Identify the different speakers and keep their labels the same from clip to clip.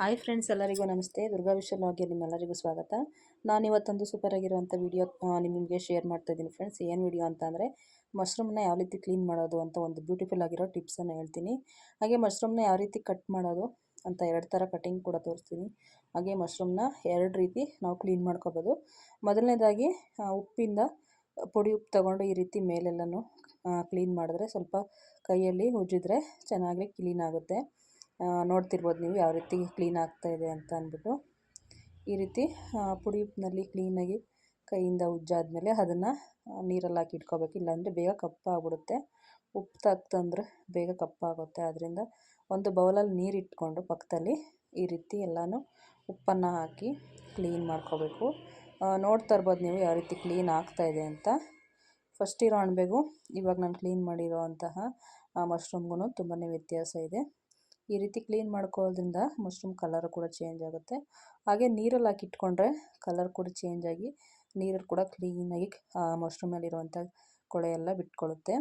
Speaker 1: Hi friends, ಎಲ್ಲರಿಗೂ ನಮಸ್ತೆ. ದುರ್ಗಾ ವಿಶ್ವ ಲಾಗಿ ನಿಮ್ಮೆಲ್ಲರಿಗೂ ಸ್ವಾಗತ. ನಾನು ಇವತ್ತೊಂದು ಸೂಪರ್ ಆಗಿರುವಂಥ ವಿಡಿಯೋ ನಿಮಗೆ ಶೇರ್ ಮಾಡ್ತಾ ಇದ್ದೀನಿ ಫ್ರೆಂಡ್ಸ್ ಏನು ವಿಡಿಯೋ ಅಂತ ಅಂದರೆ ಮಶ್ರೂಮ್ನ ಯಾವ ರೀತಿ ಕ್ಲೀನ್ ಮಾಡೋದು ಅಂತ ಒಂದು ಬ್ಯೂಟಿಫುಲ್ ಆಗಿರೋ ಟಿಪ್ಸನ್ನು ಹೇಳ್ತೀನಿ. ಹಾಗೆ ಮಶ್ರೂಮ್ನ ಯಾವ ರೀತಿ ಕಟ್ ಮಾಡೋದು ಅಂತ ಎರಡು ಥರ ಕಟಿಂಗ್ ಕೂಡ ತೋರಿಸ್ತೀನಿ. ಹಾಗೆ ಮಶ್ರೂಮ್ನ ಎರಡು ರೀತಿ ನಾವು ಕ್ಲೀನ್ ಮಾಡ್ಕೋಬೋದು. ಮೊದಲನೇದಾಗಿ ಉಪ್ಪಿಂದ ಪುಡಿ ಉಪ್ಪು ತಗೊಂಡು ಈ ರೀತಿ ಮೇಲೆಲ್ಲನೂ ಕ್ಲೀನ್ ಮಾಡಿದ್ರೆ ಸ್ವಲ್ಪ ಕೈಯಲ್ಲಿ ಉಜ್ಜಿದ್ರೆ ಚೆನ್ನಾಗಿ ಕ್ಲೀನ್ ಆಗುತ್ತೆ. ನೋಡ್ತಿರ್ಬೋದು ನೀವು ಯಾವ ರೀತಿ ಕ್ಲೀನ್ ಆಗ್ತಾ ಇದೆ ಅಂತ ಅಂದ್ಬಿಟ್ಟು. ಈ ರೀತಿ ಪುಡಿ ಉಪ್ಪಿನಲ್ಲಿ ಕ್ಲೀನಾಗಿ ಕೈಯಿಂದ ಉಜ್ಜಾದ್ಮೇಲೆ ಅದನ್ನು ನೀರಲ್ಲಿ ಹಾಕಿ ಇಟ್ಕೋಬೇಕು. ಇಲ್ಲಾಂದರೆ ಬೇಗ ಕಪ್ಪಾಗ್ಬಿಡುತ್ತೆ. ಉಪ್ಪು ತಾಕ್ತಂದ್ರೆ ಬೇಗ ಕಪ್ಪಾಗುತ್ತೆ. ಅದರಿಂದ ಒಂದು ಬೌಲಲ್ಲಿ ನೀರು ಇಟ್ಕೊಂಡು ಪಕ್ಕದಲ್ಲಿ ಈ ರೀತಿ ಎಲ್ಲನೂ ಉಪ್ಪನ್ನು ಹಾಕಿ ಕ್ಲೀನ್ ಮಾಡ್ಕೋಬೇಕು. ನೋಡ್ತಾ ಇರ್ಬೋದು ನೀವು ಯಾವ ರೀತಿ ಕ್ಲೀನ್ ಆಗ್ತಾಯಿದೆ ಅಂತ. ಫಸ್ಟ್ ಇರೋ ಅಣಬೆಗೂ ಇವಾಗ ನಾನು ಕ್ಲೀನ್ ಮಾಡಿರೋ ಅಂತಹ ಮಶ್ರೂಮ್ಗೂ ತುಂಬಾ ವ್ಯತ್ಯಾಸ ಇದೆ. ಈ ರೀತಿ ಕ್ಲೀನ್ ಮಾಡ್ಕೊಳ್ಳೋದ್ರಿಂದ ಮಶ್ರೂಮ್ ಕಲರ್ ಕೂಡ ಚೇಂಜ್ ಆಗುತ್ತೆ. ಹಾಗೆ ನೀರಲ್ಲಿ ಹಾಕಿ ಇಟ್ಕೊಂಡ್ರೆ ಕಲರ್ ಕೂಡ ಚೇಂಜ್ ಆಗಿ ನೀರಲ್ಲಿ ಕೂಡ ಕ್ಲೀನಾಗಿ ಮಶ್ರೂಮಲ್ಲಿರುವಂಥ ಕೊಳೆ ಎಲ್ಲ ಬಿಟ್ಕೊಳ್ಳುತ್ತೆ.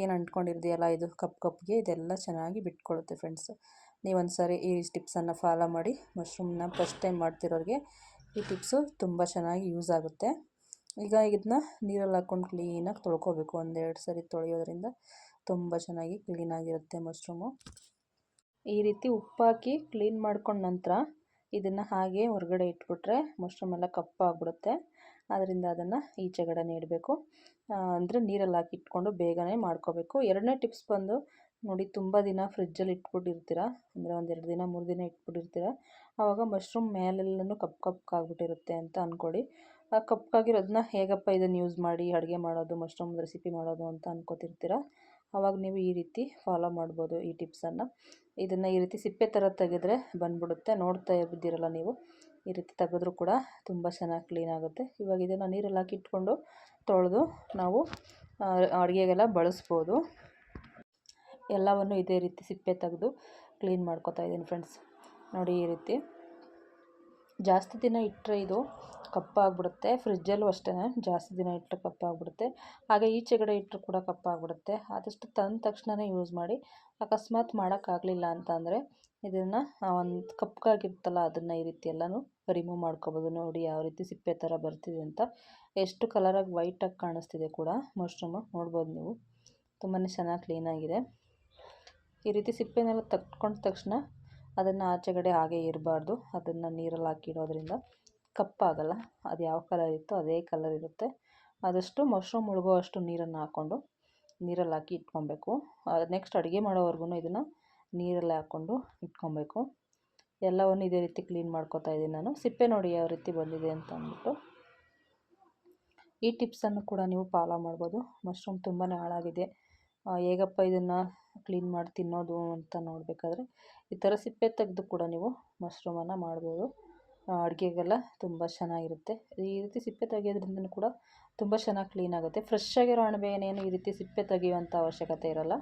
Speaker 1: ಏನು ಅಂಟ್ಕೊಂಡಿರ್ದೆಯಲ್ಲ ಇದು ಕಪ್ ಕಪ್ಗೆ, ಇದೆಲ್ಲ ಚೆನ್ನಾಗಿ ಬಿಟ್ಕೊಳ್ಳುತ್ತೆ ಫ್ರೆಂಡ್ಸ್ ನೀವೊಂದು ಸಾರಿ ಈ ಟಿಪ್ಸನ್ನು ಫಾಲೋ ಮಾಡಿ ಮಶ್ರೂಮ್ನ ಫಸ್ಟ್ ಟೈಮ್ ಮಾಡ್ತಿರೋರಿಗೆ ಈ ಟಿಪ್ಸು ತುಂಬ ಚೆನ್ನಾಗಿ ಯೂಸ್ ಆಗುತ್ತೆ. ಈಗ ಇದನ್ನ ನೀರಲ್ಲಿ ಹಾಕ್ಕೊಂಡು ಕ್ಲೀನಾಗಿ ತೊಳ್ಕೊಬೇಕು, ಒಂದೆರಡು ಸರಿ ತೊಳೆಯೋದ್ರಿಂದ ತುಂಬ ಚೆನ್ನಾಗಿ ಕ್ಲೀನಾಗಿರುತ್ತೆ ಮಶ್ರೂಮು ಈ ರೀತಿ ಉಪ್ಪಾಕಿ ಕ್ಲೀನ್ ಮಾಡ್ಕೊಂಡ ನಂತರ ಇದನ್ನು ಹಾಗೆ ಹೊರಗಡೆ ಇಟ್ಬಿಟ್ರೆ ಮಶ್ರೂಮ್ ಎಲ್ಲ ಕಪ್ಪಾಗ್ಬಿಡುತ್ತೆ. ಅದರಿಂದ ಅದನ್ನು ಈಚೆಗಡೆನೇ ಇಡಬೇಕು ಅಂದರೆ ನೀರಲ್ಲಿ ಹಾಕಿ ಇಟ್ಕೊಂಡು ಬೇಗನೆ ಮಾಡ್ಕೋಬೇಕು. ಎರಡನೇ ಟಿಪ್ಸ್ ಬಂದು ನೋಡಿ, ತುಂಬ ದಿನ ಫ್ರಿಜ್ಜಲ್ಲಿ ಇಟ್ಬಿಟ್ಟಿರ್ತೀರ? ಅಂದರೆ ಒಂದೆರಡು ದಿನ, ಮೂರು ದಿನ ಇಟ್ಬಿಟ್ಟಿರ್ತೀರ? ಆವಾಗ ಮಶ್ರೂಮ್ ಮೇಲೆಲ್ಲನೂ ಕಪ್ ಕಪ್ಪಾಗ್ಬಿಟ್ಟಿರುತ್ತೆ ಅಂತ ಅಂದ್ಕೊಳ್ಳಿ ಆ, ಕಪ್ಪಾಗಿರೋದನ್ನ ಹೇಗಪ್ಪ ಇದನ್ನು ಯೂಸ್ ಮಾಡಿ, ಅಡುಗೆ ಮಾಡೋದು ಮಶ್ರೂಮ್ ರೆಸಿಪಿ ಮಾಡೋದು ಅಂತ ಅನ್ಕೋತಿರ್ತೀರ? ಆವಾಗ ನೀವು ಈ ರೀತಿ ಫಾಲೋ ಮಾಡ್ಬೋದು ಈ ಟಿಪ್ಸನ್ನು ಇದನ್ನು ಈ ರೀತಿ ಸಿಪ್ಪೆ ಥರ ತೆಗೆದ್ರೆ ಬಂದುಬಿಡುತ್ತೆ. ನೋಡ್ತಾ ಇದ್ದಿರಲ್ಲ ನೀವು. ಈ ರೀತಿ ತೆಗೆದ್ರೂ ಕೂಡ ತುಂಬ ಚೆನ್ನಾಗಿ ಕ್ಲೀನ್ ಆಗುತ್ತೆ. ಇವಾಗ ಇದನ್ನು ನೀರಲ್ಲಿ ಹಾಕಿ ಇಟ್ಕೊಂಡು ತೊಳೆದು ನಾವು ಅಡುಗೆಗೆಲ್ಲ ಬಳಸ್ಬೋದು. ಎಲ್ಲವನ್ನು ಇದೇ ರೀತಿ ಸಿಪ್ಪೆ ತೆಗೆದು ಕ್ಲೀನ್ ಮಾಡ್ಕೋತಾ ಇದ್ದೀನಿ ಫ್ರೆಂಡ್ಸ್ ನೋಡಿ ಈ ರೀತಿ. ಜಾಸ್ತಿ ದಿನ ಇಟ್ಟರೆ ಇದು ಕಪ್ಪಾಗ್ಬಿಡುತ್ತೆ. ಫ್ರಿಜ್ಜಲ್ಲೂ ಅಷ್ಟೇ, ಜಾಸ್ತಿ ದಿನ ಇಟ್ಟರೆ ಕಪ್ಪಾಗ್ಬಿಡುತ್ತೆ. ಹಾಗೆ ಈಚೆಗಡೆ ಇಟ್ಟರು ಕೂಡ ಕಪ್ಪಾಗ್ಬಿಡುತ್ತೆ. ಆದಷ್ಟು ತಂದ ತಕ್ಷಣವೇ ಯೂಸ್ ಮಾಡಿ. ಅಕಸ್ಮಾತ್ ಮಾಡೋಕ್ಕಾಗಲಿಲ್ಲ ಅಂತ ಅಂದರೆ ಇದನ್ನು ಒಂದು ಕಪ್ಗಾಗಿರುತ್ತಲ್ಲ, ಅದನ್ನು ಈ ರೀತಿ ಎಲ್ಲನೂ ರಿಮೂವ್ ಮಾಡ್ಕೋಬೋದು. ನೋಡಿ ಯಾವ ರೀತಿ ಸಿಪ್ಪೆ ಥರ ಬರ್ತಿದೆ ಅಂತ. ಎಷ್ಟು ಕಲರಾಗಿ ವೈಟಾಗಿ ಕಾಣಿಸ್ತಿದೆ ಕೂಡ ಮಶ್ರೂಮು ನೋಡ್ಬೋದು ನೀವು. ತುಂಬಾ ಚೆನ್ನಾಗಿ ಕ್ಲೀನಾಗಿದೆ ಈ ರೀತಿ ಸಿಪ್ಪೆನೆಲ್ಲ ತಕ್ಕೊಂಡ ತಕ್ಷಣ ಅದನ್ನು ಆಚೆಗಡೆ ಹಾಗೆ ಇರಬಾರ್ದು. ಅದನ್ನು ನೀರಲ್ಲಿ ಹಾಕಿಡೋದ್ರಿಂದ ಕಪ್ಪಾಗಲ್ಲ. ಅದು ಯಾವ ಕಲರ್ ಇತ್ತೋ ಅದೇ ಕಲರ್ ಇರುತ್ತೆ. ಆದಷ್ಟು ಮಶ್ರೂಮ್ ಮುಳುಗೋ ಅಷ್ಟು ನೀರನ್ನು ಹಾಕ್ಕೊಂಡು ನೀರಲ್ಲಿ ಹಾಕಿ ಇಟ್ಕೊಬೇಕು. ನೆಕ್ಸ್ಟ್ ಅಡುಗೆ ಮಾಡೋವರೆಗೂ ಇದನ್ನು ನೀರಲ್ಲೇ ಹಾಕ್ಕೊಂಡು ಇಟ್ಕೊಬೇಕು. ಎಲ್ಲವನ್ನು ಇದೇ ರೀತಿ ಕ್ಲೀನ್ ಮಾಡ್ಕೋತಾ ಇದ್ದೀನಿ ನಾನು. ಸಿಪ್ಪೆ ನೋಡಿ ಯಾವ ರೀತಿ ಬಂದಿದೆ ಅಂತ ಅಂದ್ಬಿಟ್ಟು. ಈ ಟಿಪ್ಸನ್ನು ಕೂಡ ನೀವು ಫಾಲೋ ಮಾಡ್ಬೋದು. ಮಶ್ರೂಮ್ ತುಂಬಾ ಹಾಳಾಗಿದೆ. ಹೇಗಪ್ಪ ಇದನ್ನು ಕ್ಲೀನ್ ಮಾಡಿ ತಿನ್ನೋದು ಅಂತ ನೋಡಬೇಕಾದ್ರೆ ಈ ಥರ ಸಿಪ್ಪೆ ತೆಗೆದು ಕೂಡ ನೀವು ಮಶ್ರೂಮನ್ನು ಮಾಡ್ಬೋದು. ಅಡುಗೆಗೆಲ್ಲ ತುಂಬ ಚೆನ್ನಾಗಿರುತ್ತೆ. ಈ ರೀತಿ ಸಿಪ್ಪೆ ತೆಗೆಯೋದ್ರಿಂದ ಕೂಡ ತುಂಬ ಚೆನ್ನಾಗಿ ಕ್ಲೀನ್ ಆಗುತ್ತೆ. ಫ್ರೆಶ್ ಆಗಿರೋ ಅಣಬೆಯನ್ನೇನು ಈ ರೀತಿ ಸಿಪ್ಪೆ ತೆಗೆಯುವಂಥ ಅವಶ್ಯಕತೆ ಇರೋಲ್ಲ.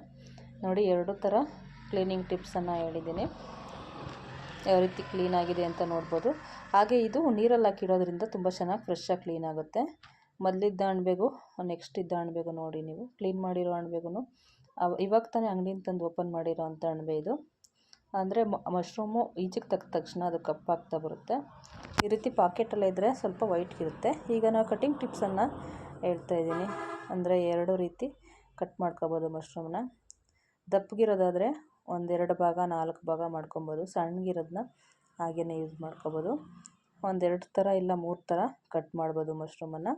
Speaker 1: ನೋಡಿ, ಎರಡು ಥರ ಕ್ಲೀನಿಂಗ್ ಟಿಪ್ಸನ್ನು ಹೇಳಿದ್ದೀನಿ. ಯಾವ ರೀತಿ ಕ್ಲೀನ್ ಆಗಿದೆ ಅಂತ ನೋಡ್ಬೋದು. ಹಾಗೆ ಇದು ನೀರಲ್ಲಿ ಹಾಕಿಡೋದ್ರಿಂದ ತುಂಬ ಚೆನ್ನಾಗಿ ಫ್ರೆಶ್ಶಾಗಿ ಕ್ಲೀನ್ ಆಗುತ್ತೆ. ಮೊದಲಿದ್ದ ಅಣಬೆಗೂ, ನೆಕ್ಸ್ಟ್ ಇದ್ದ ಅಣಬೆಗೂ ನೋಡಿ ನೀವು. ಕ್ಲೀನ್ ಮಾಡಿರೋ ಅಣಬೆಗೂ ಇವಾಗ ತಾನೇ ಅಂಗಡಿಯಿಂದ ತಂದು ಓಪನ್ ಮಾಡಿರೋ ಅಂಥ ಅಣಬೆ ಇದು. ಅಂದರೆ ಮಶ್ರೂಮು ಈಜಿಗೆ ತೆಗ್ದ ತಕ್ಷಣ ಅದು ಕಪ್ಪಾಗ್ತಾ ಬರುತ್ತೆ. ಈ ರೀತಿ ಪಾಕೆಟಲ್ಲೇ ಇದ್ದರೆ ಸ್ವಲ್ಪ ವೈಟ್ ಇರುತ್ತೆ. ಈಗ ನಾವು ಕಟಿಂಗ್ ಟಿಪ್ಸನ್ನು ಹೇಳ್ತಾ ಇದ್ದೀನಿ. ಅಂದರೆ ಎರಡು ರೀತಿ ಕಟ್ ಮಾಡ್ಕೋಬೋದು ಮಶ್ರೂಮ್ನ ದಪ್ಪಗಿರೋದಾದರೆ ಒಂದೆರಡು ಭಾಗ, ನಾಲ್ಕು ಭಾಗ ಮಾಡ್ಕೊಬೋದು. ಸಣ್ಣಗಿರೋದನ್ನ ಹಾಗೆಯೇ ಯೂಸ್ ಮಾಡ್ಕೋಬೋದು. ಒಂದೆರಡು ಥರ ಇಲ್ಲ ಮೂರು ಥರ ಕಟ್ ಮಾಡ್ಬೋದು ಮಶ್ರೂಮನ್ನು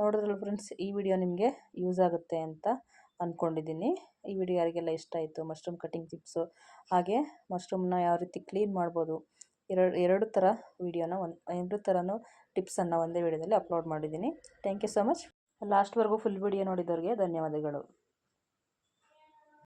Speaker 1: ನೋಡಿದ್ರಲ್ಲ ಫ್ರೆಂಡ್ಸ್ ಈ ವಿಡಿಯೋ ನಿಮಗೆ ಯೂಸ್ ಆಗುತ್ತೆ ಅಂತ ಅಂದ್ಕೊಂಡಿದ್ದೀನಿ ಈ ವಿಡಿಯೋ ಯಾರಿಗೆಲ್ಲ ಇಷ್ಟ ಆಯಿತು ಮಶ್ರೂಮ್ ಕಟಿಂಗ್ ಟಿಪ್ಸು ಹಾಗೆ ಮಶ್ರೂಮ್ನ ಯಾವ ರೀತಿ ಕ್ಲೀನ್ ಮಾಡ್ಬೋದು, ಎರಡು ಎರಡು ಥರ ವಿಡಿಯೋನ ಒಂದು, ಎರಡು ಥರನೂ ಟಿಪ್ಸನ್ನು ಒಂದೇ ವಿಡಿಯೋದಲ್ಲಿ ಅಪ್ಲೋಡ್ ಮಾಡಿದ್ದೀನಿ. ಥ್ಯಾಂಕ್ ಯು ಸೊ ಮಚ್ ಲಾಸ್ಟ್ವರೆಗೂ ಫುಲ್ ವಿಡಿಯೋ ನೋಡಿದವ್ರಿಗೆ ಧನ್ಯವಾದಗಳು.